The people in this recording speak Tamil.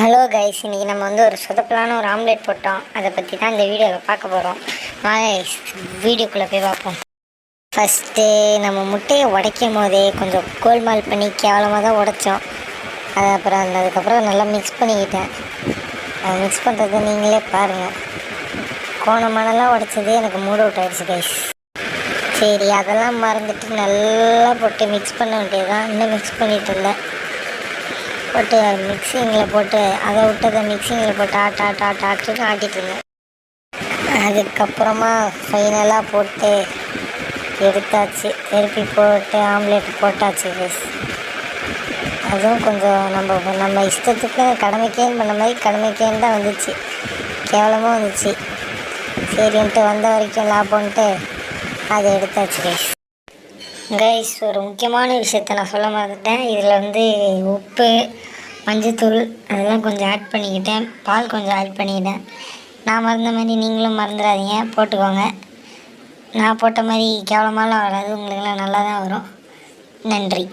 ஹலோ கைஸ் இன்றைக்கி நம்ம வந்து ஒரு சொதப்பலான ஒரு ஆம்லேட் போட்டோம். அதை பற்றி தான் இந்த வீடியோவில் பார்க்க போகிறோம் வாங்க வீடியோக்குள்ளே போய் பார்ப்போம். ஃபஸ்ட்டு நம்ம முட்டையை உடைக்கும் போதே கொஞ்சம் கோல்மால் பண்ணி கேவலமாக தான் உடைச்சோம். அது அப்புறம் அந்த அதுக்கப்புறம் நல்லா மிக்ஸ் பண்ணிக்கிட்டேன். அதை மிக்ஸ் பண்ணுறது நீங்களே பாருங்கள் கோணமானலாம் உடைச்சது எனக்கு மூட் அவுட் ஆயிடுச்சு கைஸ் சரி அதெல்லாம் மறந்துட்டு நல்லா போட்டு மிக்ஸ் பண்ண வேண்டியது தான் இன்னும் மிக்ஸ் பண்ணிகிட்டு இருந்தேன். போட்டு மிக்சிங்கில் போட்டு அதை விட்டதை மிக்சிங்கில் போட்டு ஆட்ட ஆட்ட ஆட்ட ஆட்டுன்னு ஆட்டிட்டு அதுக்கப்புறமா ஃபைனலாக போட்டு எடுத்தாச்சு. திருப்பி போட்டு ஆம்லேட் போட்டாச்சு ஃபேஸ் அதுவும் கொஞ்சம் நம்ம நம்ம இஷ்டத்துக்கு கடமைக்கேன்னு பண்ண மாதிரி கடமைக்கேன்னு தான் வந்துச்சு. கேவலமாக வந்துச்சு. சரின்ட்டு வந்த வரைக்கும் லாபம்ன்ட்டு அதை எடுத்தாச்சு ஃபேஸ் கைஸ் ஒரு முக்கியமான விஷயத்த நான் சொல்ல மறந்துட்டேன். இதில் வந்து உப்பு மஞ்சத்தூள் அதெல்லாம் கொஞ்சம் ஆட் பண்ணிக்கிட்டேன். பால் கொஞ்சம் ஆட் பண்ணிக்கிட்டேன். நான் மறந்த மாதிரி நீங்களும் மறந்துடாதீங்க. போட்டுக்கோங்க. நான் போட்ட மாதிரி கேவலமாலாம் வராது உங்களுக்கெல்லாம் நல்லா தான் வரும். நன்றி.